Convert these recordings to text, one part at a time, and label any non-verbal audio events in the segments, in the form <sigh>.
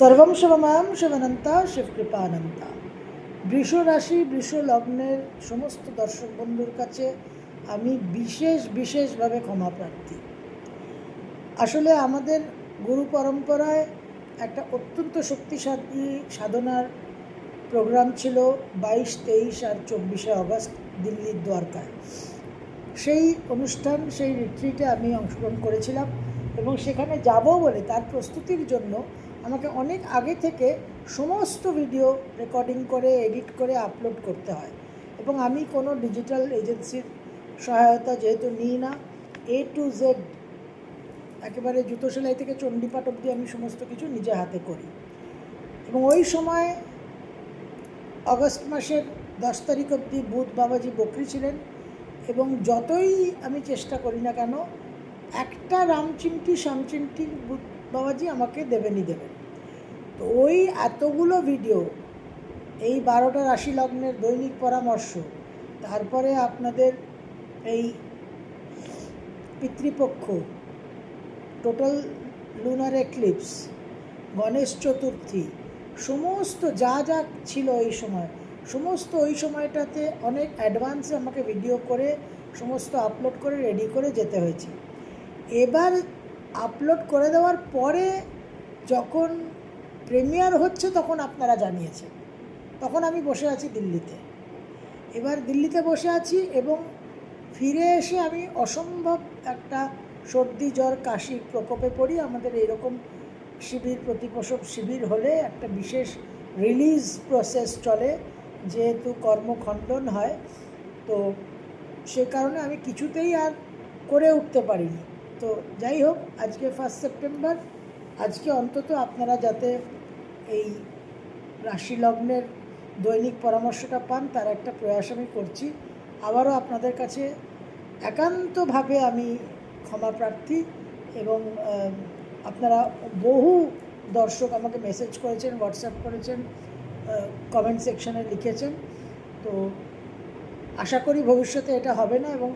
সর্বম শিবমাম শিবনন্তা শিবকৃপানন্তা। বৃষ রাশি বৃষ লগ্নের সমস্ত দর্শক বন্ধুর কাছে আমি বিশেষ, বিশেষভাবে ক্ষমা প্রার্থী। আসলে আমাদের গুরু পরম্পরায় একটা অত্যন্ত শক্তিশালী সাধনার প্রোগ্রাম ছিল বাইশ, তেইশ আর চব্বিশে আগস্ট দিল্লির দ্বারকায়। সেই অনুষ্ঠান, সেই রিট্রিটে আমি অংশগ্রহণ করেছিলাম এবং সেখানে যাব বলে তার প্রস্তুতির জন্য আমাকে অনেক আগে থেকে সমস্ত ভিডিও রেকর্ডিং করে, এডিট করে, আপলোড করতে হয়। এবং আমি কোনো ডিজিটাল এজেন্সির সহায়তা যেহেতু নিই না এ টু জেড একেবারে জুতো সেলাই থেকে চণ্ডীপাঠ অবধি আমি সমস্ত কিছু নিজে হাতে করি। এবং ওই সময় অগস্ট মাসের দশ তারিখ অবধি বুধ বাবাজি বকরি ছিলেন এবং যতই আমি চেষ্টা করি না কেন, একটা রামচিমটি শামচিমটি বুধ বাবাজি আমাকে দেবেনই দেবেন। তো ওই এতগুলো ভিডিও এই বারোটা রাশি লগ্নের দৈনিক পরামর্শ, তারপরে আপনাদের এই Pitripaksha total lunar eclipse Ganesh Chaturthi, সমস্ত যা যা ছিল ওই সময়, সমস্ত ওই সময়টাতে অনেক অ্যাডভান্সে আমাকে ভিডিও করে, সমস্ত আপলোড করে রেডি করে যেতে হয়েছে। এবার আপলোড করে দেওয়ার পরে যখন প্রিমিয়ার হচ্ছে তখন আপনারা জানিয়েছেন। তখন আমি বসে আছি দিল্লিতে। এবার দিল্লিতে বসে আছি এবং ফিরে এসে আমি অসম্ভব একটা সর্দি, জ্বর কাশির প্রকোপে পড়ি। আমাদের এইরকম শিবির, প্রতিপোষক শিবির হলে একটা বিশেষ রিলিজ প্রসেস চলে, যেহেতু কর্মখণ্ডন হয়। তো সে কারণে আমি কিছুতেই আর করে উঠতে পারিনি। তো যাই হোক, আজকে ফার্স্ট সেপ্টেম্বর আজকে অন্তত আপনারা যাতে এই রাশি লগ্নের দৈনিক পরামর্শটা পান, তার একটা প্রয়াস আমি করছি। আবারও আপনাদের কাছে একান্তভাবে আমি ক্ষমা প্রার্থী এবং আপনারা বহু দর্শক আমাকে মেসেজ করেছেন হোয়াটসঅ্যাপ করেছেন কমেন্ট সেকশনে লিখেছেন। তো আশা করি ভবিষ্যতে এটা হবে না এবং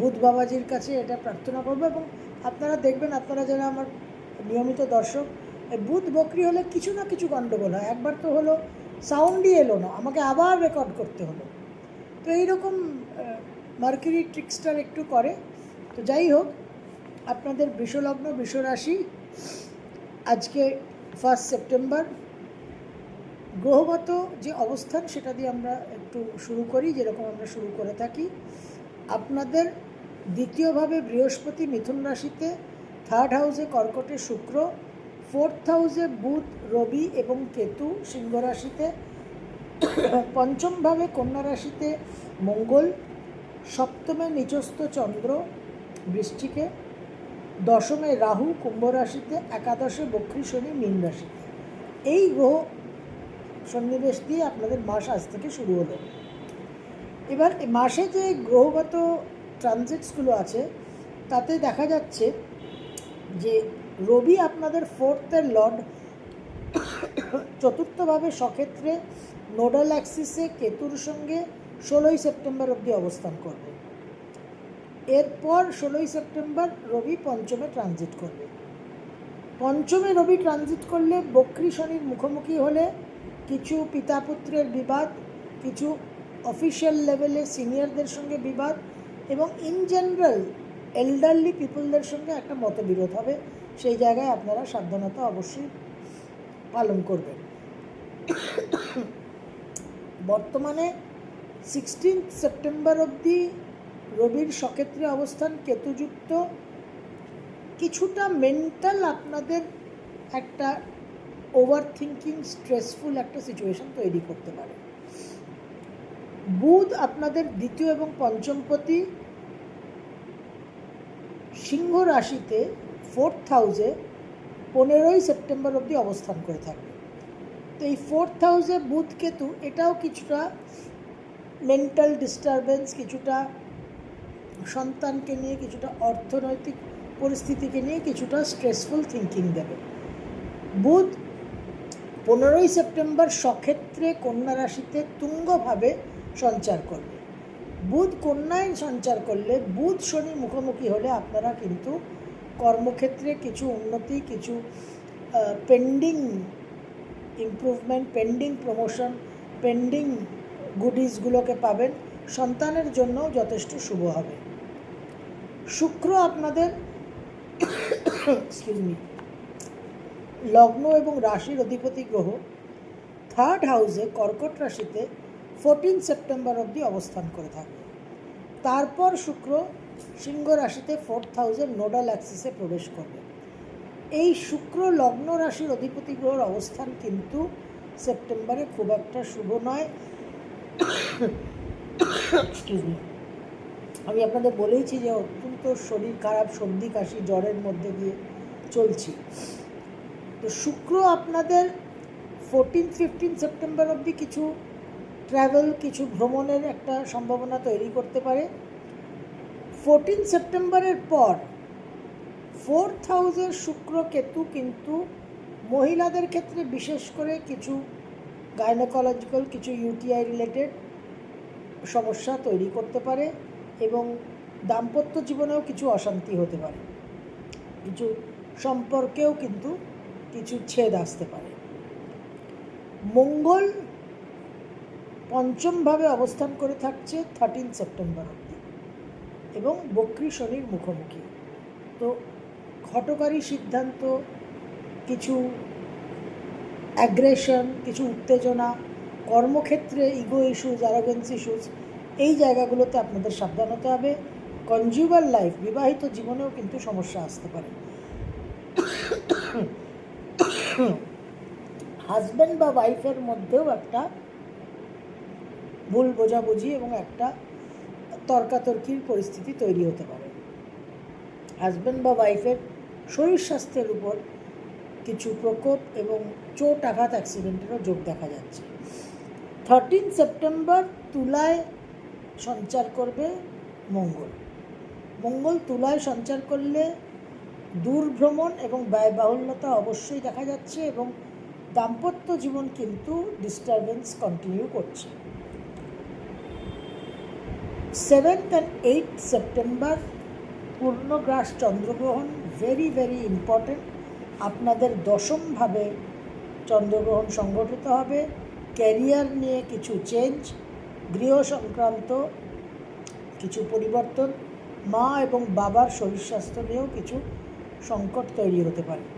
বুধ বাবাজির কাছে এটা প্রার্থনা করব এবং আপনারা দেখবেন, আপনারা যারা আমার নিয়মিত দর্শক বুধ বকরি হলে কিছু না কিছু গণ্ডগোল হয়। একবার তো হলো সাউন্ডই এলো না, আমাকে আবার রেকর্ড করতে হলো। তো এইরকম মার্কিরি ট্রিক্সটার একটু করে। তো যাই হোক, আপনাদের বৃষলগ্ন বৃষরাশি আজকে ফার্স্ট সেপ্টেম্বর গ্রহগত যে অবস্থান, সেটা দিয়ে আমরা একটু শুরু করি, যেরকম আমরা শুরু করে থাকি। আপনাদের দ্বিতীয়ভাবে বৃহস্পতি মিথুন রাশিতে থার্ড হাউসে কর্কটে শুক্র ফোর্থ হাউসে বুধ, রবি এবং কেতু সিংহ রাশিতে, পঞ্চমভাবে কন্যা রাশিতে মঙ্গল, সপ্তমে নিচস্থ চন্দ্র বৃষ্টিকে, দশমে রাহু কুম্ভ রাশিতে, একাদশে বক্রী শনি মীন রাশিতে। এই গ্রহ সন্নিবেশ দিয়ে আপনাদের মাস আজ থেকে শুরু হলো। এবার মাসে যে গ্রহগত ট্রানজিটসগুলো আছে, তাতে দেখা যাচ্ছে যে রবি আপনাদের ফোর্থের লর্ড চতুর্থভাবে সক্ষেত্রে নোডাল অ্যাক্সিসে কেতুর সঙ্গে ষোলোই সেপ্টেম্বর অবধি অবস্থান করবে। এরপর ষোলোই সেপ্টেম্বর রবি পঞ্চমে ট্রানজিট করবে। পঞ্চমে রবি ট্রানজিট করলে বক্রী শনির মুখোমুখি হলে কিছু পিতা পুত্রের বিবাদ, কিছু অফিসিয়াল লেভেলে সিনিয়রদের সঙ্গে বিবাদ এবং ইন জেনারেল এল্ডারলি পিপলদের সঙ্গে একটা মতবিরোধ হবে। সেই জায়গায় আপনারা সাবধানতা অবশ্যই পালন করবেন। বর্তমানে সিক্সটিন সেপ্টেম্বর অবধি রবির সক্ষেত্রে অবস্থান কেতুযুক্ত। কিছুটা মেন্টাল আপনাদের একটা ওভার থিঙ্কিং স্ট্রেসফুল একটা সিচুয়েশন তৈরি করতে পারে। বুধ আপনাদের দ্বিতীয় এবং পঞ্চমপতি সিংহ রাশিতে ফোর্থ হাউসে পনেরোই সেপ্টেম্বর অবধি অবস্থান করে থাকবে। তো এই ফোর্থ হাউসে বুধ কেতু, এটাও কিছুটা মেন্টাল ডিস্টারবেন্স কিছুটা সন্তানকে নিয়ে, কিছুটা অর্থনৈতিক পরিস্থিতিকে নিয়ে, কিছুটা স্ট্রেসফুল থিঙ্কিং দেবে। বুধ পনেরোই সেপ্টেম্বর সক্ষেত্রে কন্যা রাশিতে তুঙ্গভাবে সঞ্চার করবে। বুধ কন্যায় সঞ্চার করলে, বুধ শনি মুখোমুখি হলে আপনারা কিন্তু কর্মক্ষেত্রে কিছু উন্নতি, কিছু pending improvement pending promotion pending গুডিজগুলোকে পাবেন। সন্তানের জন্য যথেষ্ট শুভ হবে। শুক্র আপনাদের এক্সকিউজ মি লগ্ন এবং রাশির অধিপতি গ্রহ। থার্ড হাউসে কর্কট রাশিতে ফোরটিন সেপ্টেম্বর অবধি অবস্থান করে থাকবে তারপর শুক্র সিংহ রাশিতে ফোর্থ হাউসের নোডাল অ্যাক্সিসে প্রবেশ করবে। এই শুক্র লগ্ন রাশির অধিপতি গ্রহর অবস্থান কিন্তু সেপ্টেম্বরে খুব একটা শুভ নয়। আমি আপনাদের বলেইছি যে অত্যন্ত শরীর খারাপ, সর্দি, কাশি, জ্বরের মধ্যে দিয়ে চলছি। তো শুক্র আপনাদের ফোরটিন ফিফটিন সেপ্টেম্বর অবধি কিছু ট্রাভেল কিছু ভ্রমণের একটা সম্ভাবনা তৈরি করতে পারে। ফোরটিন সেপ্টেম্বরের পর ফোর্থ হাউসের শুক্র কেতু কিন্তু মহিলাদের ক্ষেত্রে বিশেষ করে কিছু গাইনোকোলজিক্যাল কিছু ইউটিআই রিলেটেড সমস্যা তৈরি করতে পারে এবং দাম্পত্য জীবনেও কিছু অশান্তি হতে পারে। কিছু সম্পর্কেও কিন্তু কিছু ছেদ আসতে পারে। মঙ্গল পঞ্চমভাবে অবস্থান করে থাকছে থার্টিন সেপ্টেম্বর অব্দি এবং বক্রী শনির মুখোমুখি। তো ঘটকারী সিদ্ধান্ত, কিছু অ্যাগ্রেশন কিছু উত্তেজনা, কর্মক্ষেত্রে ইগো ইস্যুজ অ্যারোগেন্স ইস্যুজ এই জায়গাগুলোতে আপনাদের সাবধান হতে হবে। কনজিউমার লাইফ বিবাহিত জীবনেও কিন্তু সমস্যা আসতে পারে। <coughs> হাজব্যান্ড বা ওয়াইফের মধ্যেও একটা ভুল বোঝাবুঝি এবং একটা তর্কাতর্কির পরিস্থিতি তৈরি হতে পারে। হাজব্যান্ড বা ওয়াইফের শরীর স্বাস্থ্যের উপর কিছু প্রকোপ এবং চোট আঘাত অ্যাক্সিডেন্টেরও যোগ দেখা যাচ্ছে। থার্টিন সেপ্টেম্বর তুলায় সঞ্চার করবে মঙ্গল। মঙ্গল তুলায় সঞ্চার করলে দূরভ্রমণ এবং ব্যয়বাহুল্যতা অবশ্যই দেখা যাচ্ছে এবং দাম্পত্য জীবন কিন্তু ডিস্টারবেন্স কন্টিনিউ করছে। সেভেন্থ অ্যান্ড এইট সেপ্টেম্বর পূর্ণগ্রাস চন্দ্রগ্রহণ ভেরি ভেরি ইম্পর্টেন্ট আপনাদের দশমভাবে চন্দ্রগ্রহণ সংগঠিত হবে। ক্যারিয়ার নিয়ে কিছু চেঞ্জ গৃহ সংক্রান্ত কিছু পরিবর্তন, মা এবং বাবার শরীর স্বাস্থ্য নিয়েও কিছু সংকট তৈরি হতে পারে। <coughs>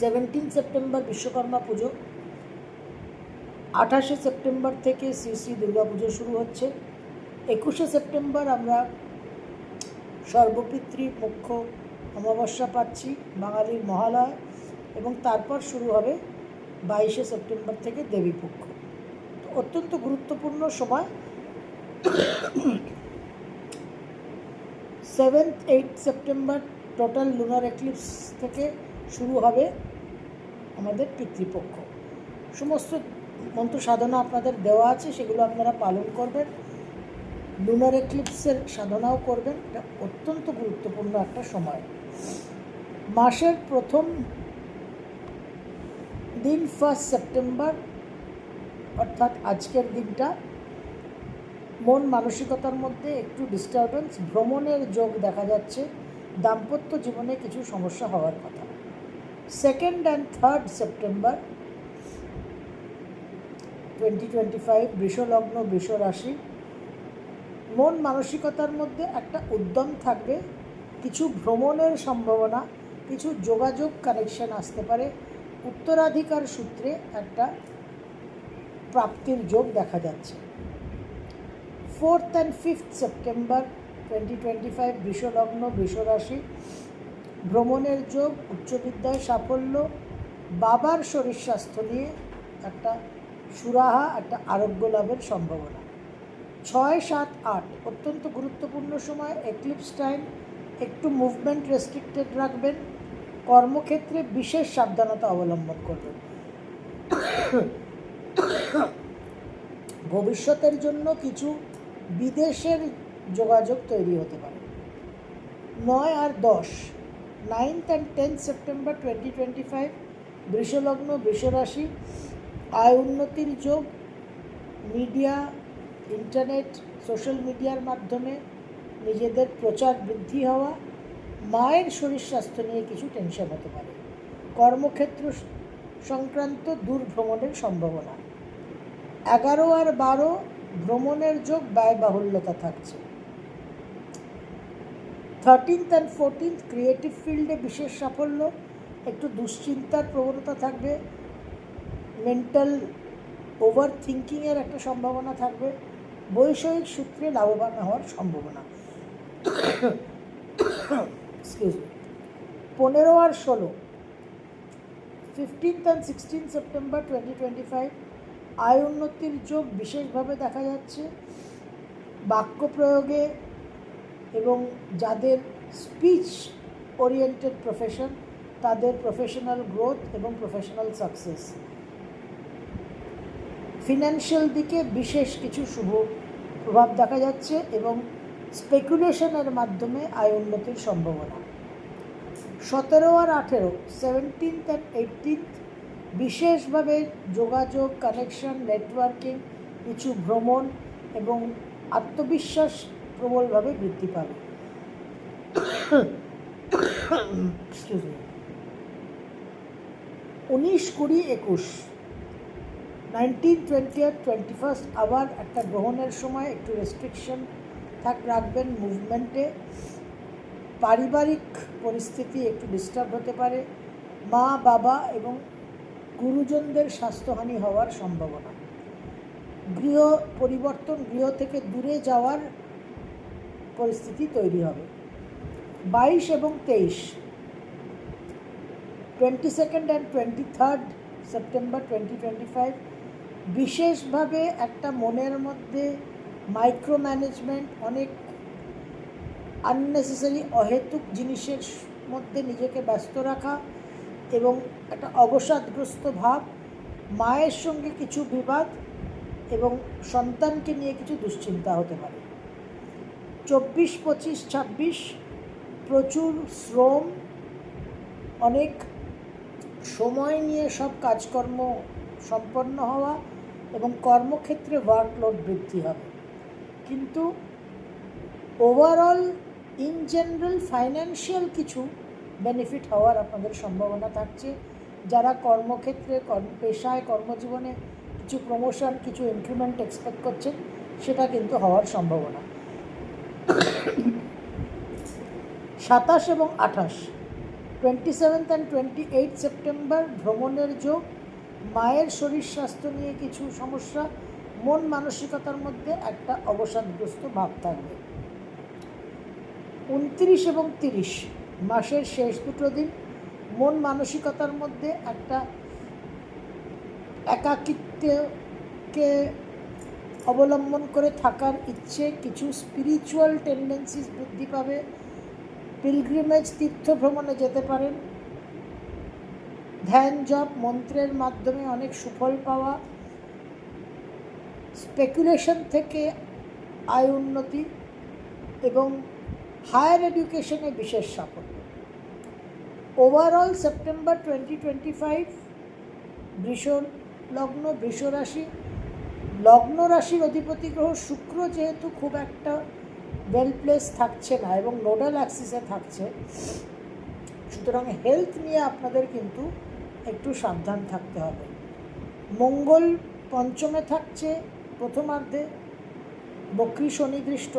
সেভেন্টিন সেপ্টেম্বর বিশ্বকর্মা পুজো। আঠাশে সেপ্টেম্বর থেকে শ্রী শ্রী দুর্গা পুজো শুরু হচ্ছে। একুশে সেপ্টেম্বর আমরা সর্বপিতৃ পক্ষ অমাবস্যা পাচ্ছি বাঙালির মহালয় এবং তারপর শুরু হবে বাইশে সেপ্টেম্বর থেকে দেবী পক্ষ। তো অত্যন্ত গুরুত্বপূর্ণ সময়। Seventh eight September total lunar eclipse থেকে শুরু হবে আমাদের পিতৃপক্ষ। সমস্ত মন্ত্র সাধনা আপনাদের দেওয়া আছে, সেগুলো আপনারা পালন করবেন। লুনার এক্লিপসের সাধনাও করবেন। এটা অত্যন্ত গুরুত্বপূর্ণ একটা সময়। মাসের প্রথম দিন ফার্স্ট সেপ্টেম্বর অর্থাৎ আজকের দিনটা, মন মানসিকতার মধ্যে একটু ডিস্টারবেন্স ভ্রমণের যোগ দেখা যাচ্ছে। দাম্পত্য জীবনে কিছু সমস্যা হওয়ার কথা। Second and third September twenty twenty five বৃষলগ্ন বৃষ রাশি মন মানসিকতার মধ্যে একটা উদ্যম থাকবে। কিছু ভ্রমণের সম্ভাবনা, কিছু যোগাযোগ কানেকশন আসতে পারে। উত্তরাধিকার সূত্রে একটা প্রাপ্তির যোগ দেখা যাচ্ছে। Fourth and fifth September twenty twenty five বৃষলগ্ন, বৃষরাশি। ভ্রমণের যোগ, উচ্চবিদ্যায় সাফল্য, বাবার শরীর স্বাস্থ্য নিয়ে একটা সুরাহা একটা আরোগ্য লাভের সম্ভাবনা। ছয়, সাত, আট অত্যন্ত গুরুত্বপূর্ণ সময় এক্লিপস টাইম একটু মুভমেন্ট রেস্ট্রিক্টেড রাখবেন, কর্মক্ষেত্রে বিশেষ সাবধানতা অবলম্বন করবেন। ভবিষ্যতের জন্য কিছু বিদেশের যোগাযোগ তৈরি হতে পারে। নয় আর দশ ninth and tenth September twenty twenty five বৃষলগ্ন, বৃষরাশি আয় উন্নতির যোগ মিডিয়া, ইন্টারনেট, সোশ্যাল মিডিয়ার মাধ্যমে নিজেদের প্রচার বৃদ্ধি হওয়া, মায়ের শরীর স্বাস্থ্য নিয়ে কিছু টেনশন হতে পারে। কর্মক্ষেত্র সংক্রান্ত দূরভ্রমণের সম্ভাবনা। এগারো আর বারো ভ্রমণের যোগ ব্যয়বাহুল্যতা থাকছে। থার্টিন্থ অ্যান্ড ফোরটিন্থ ক্রিয়েটিভ ফিল্ডে বিশেষ সাফল্য, একটু দুশ্চিন্তার প্রবণতা থাকবে। মেন্টাল ওভার থিঙ্কিংয়ের একটা সম্ভাবনা থাকবে। বৈষয়িক সূত্রে লাভবান হওয়ার সম্ভাবনা। পনেরো আর ষোলো fifteenth and sixteen September twenty twenty five আয় উন্নতির যোগ বিশেষভাবে দেখা যাচ্ছে। বাক্য প্রয়োগে এবং যাদের স্পিচ ওরিয়েন্টেড প্রফেশন তাদের প্রফেশনাল গ্রোথ এবং প্রফেশনাল সাকসেস ফিনান্সিয়াল দিকে বিশেষ কিছু শুভ প্রভাব দেখা যাচ্ছে এবং স্পেকুলেশনের মাধ্যমে আয় উন্নতির সম্ভাবনা। সতেরো আর আঠেরো সেভেন্টিন্থ অ্যান্ড এইটিন্থ বিশেষভাবে যোগাযোগ কানেকশন নেটওয়ার্কিং কিছু ভ্রমণ এবং আত্মবিশ্বাস প্রবলভাবে বৃদ্ধি পাবে। উনিশ কুড়ি একুশ নাইনটিন টোয়েন্টি আর টোয়েন্টি ফার্স্ট আবার একটা গ্রহণের সময় একটু রেস্ট্রিকশন থাক রাখবেন মুভমেন্টে পারিবারিক পরিস্থিতি একটু ডিস্টার্ব হতে পারে। মা, বাবা এবং গুরুজনদের স্বাস্থ্যহানি হওয়ার সম্ভাবনা। গৃহ পরিবর্তন গৃহ থেকে দূরে যাওয়ার পরিস্থিতি তৈরি হবে। বাইশ এবং তেইশ twenty second and twenty third September twenty twenty five বিশেষভাবে একটা মনের মধ্যে মাইক্রো ম্যানেজমেন্ট অনেক আননেসেসারি অহেতুক জিনিসের মধ্যে নিজেকে ব্যস্ত রাখা এবং একটা অবসাদগ্রস্ত ভাব, মায়ের সঙ্গে কিছু বিবাদ এবং সন্তানকে নিয়ে কিছু দুশ্চিন্তা হতে পারে। চব্বিশ, পঁচিশ, ছাব্বিশ প্রচুর শ্রম, অনেক সময় নিয়ে সব কাজকর্ম সম্পন্ন হওয়া এবং কর্মক্ষেত্রে ওয়ার্কলোড বৃদ্ধি হবে। কিন্তু ওভারঅল ইন জেনারেল ফাইন্যান্সিয়াল কিছু বেনিফিট হওয়ার আপনাদের সম্ভাবনা থাকছে। যারা কর্মক্ষেত্রে, কর্ম, পেশায়, কর্মজীবনে কিছু প্রমোশন কিছু ইনক্রিমেন্ট এক্সপেক্ট করছেন, সেটা কিন্তু হওয়ার সম্ভাবনা। সাতাশ এবং আঠাশ twenty seventh and twenty eight September ভ্রমণের যোগ মায়ের শরীর স্বাস্থ্য নিয়ে কিছু সমস্যা, মন মানসিকতার মধ্যে একটা অবসাদগ্রস্ত ভাব থাকবে। উনত্রিশ এবং তিরিশ মাসের শেষ দুটো দিন মন মানসিকতার মধ্যে একটা একাকিত্বকে অবলম্বন করে থাকার ইচ্ছে, কিছু স্পিরিচুয়াল টেন্ডেন্সিস বৃদ্ধি পাবে। পিলগ্রিমেজ তীর্থ ভ্রমণে যেতে পারেন। ধ্যান জপ মন্ত্রের মাধ্যমে অনেক সুফল পাওয়া স্পেকুলেশন থেকে আয় উন্নতি এবং হায়ার এডুকেশনে বিশেষ সাফল্য। Overall September twenty twenty five বৃষ, লগ্ন, বৃষ রাশি, লগ্ন রাশির অধিপতি গ্রহ শুক্র যেহেতু খুব একটা ওয়েল প্লেস থাকছে না এবং নোডাল অ্যাক্সিসে থাকছে। সুতরাং হেলথ নিয়ে আপনাদের কিন্তু একটু সাবধান থাকতে হবে। মঙ্গল পঞ্চমে থাকছে প্রথমার্ধে, বক্রি শনিদৃষ্ট,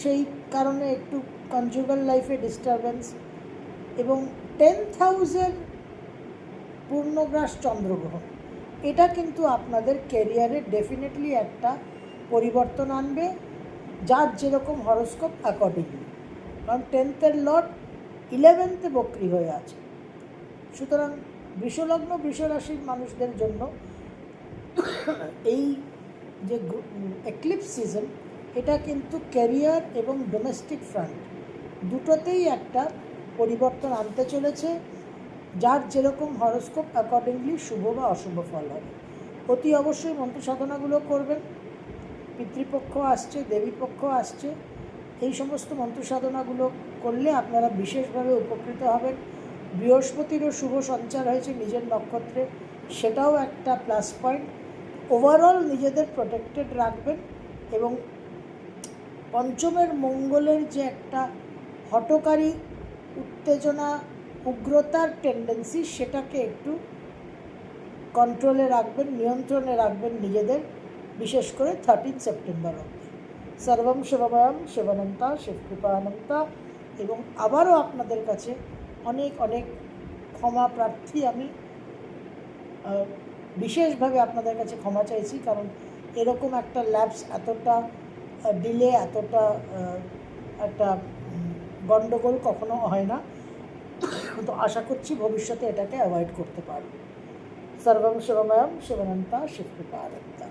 সেই কারণে একটু কনজুগাল লাইফে ডিস্টারবেন্স এবং টেন্থ হাউসের পূর্ণগ্রাস চন্দ্রগ্রহণ। এটা কিন্তু আপনাদের ক্যারিয়ারে ডেফিনেটলি একটা পরিবর্তন আনবে, যার যেরকম হরস্কোপ অ্যাকর্ডিংলি কারণ টেন্থের লট ইলেভেন্থে বক্রি হয়ে আছে। সুতরাং বৃষলগ্ন বৃষরাশির মানুষদের জন্য এই যে এক্লিপস সিজন এটা কিন্তু ক্যারিয়ার এবং ডোমেস্টিক ফ্রন্ট দুটোতেই একটা পরিবর্তন আনতে চলেছে। যার যেরকম হরস্কোপ অ্যাকর্ডিংলি শুভ বা অশুভ ফল হবে। অতি অবশ্যই মন্ত্র সাধনাগুলো করবেন। পিতৃপক্ষ আসছে, দেবীপক্ষ আসছে, এই সমস্ত মন্ত্র সাধনাগুলো করলে আপনারা বিশেষভাবে উপকৃত হবেন। বৃহস্পতিরও শুভ সঞ্চার হয়েছে নিজের নক্ষত্রে, সেটাও একটা প্লাস পয়েন্ট ওভারঅল নিজেদের প্রোটেক্টেড রাখবেন এবং পঞ্চমের মঙ্গলের যে একটা হটকারী উত্তেজনা, উগ্রতার টেন্ডেন্সি সেটাকে একটু কন্ট্রোলে রাখবেন, নিয়ন্ত্রণে রাখবেন নিজেদের, বিশেষ করে থার্টিন সেপ্টেম্বর অবধি। সর্বম শিবময়ম, শিবানন্তা, শিবকৃপানন্তা এবং আবারও আপনাদের কাছে অনেক অনেক ক্ষমা প্রার্থী আমি বিশেষভাবে আপনাদের কাছে ক্ষমা চাইছি, কারণ এরকম একটা ল্যাবস এতটা ডিলে এতটা একটা গণ্ডগোল কখনো হয় না। তো আশা করছি ভবিষ্যতে এটাকে অ্যাভয়েড করতে পারব। সর্বম শিবময়ম শিবানন্তা শিবকৃপানন্তা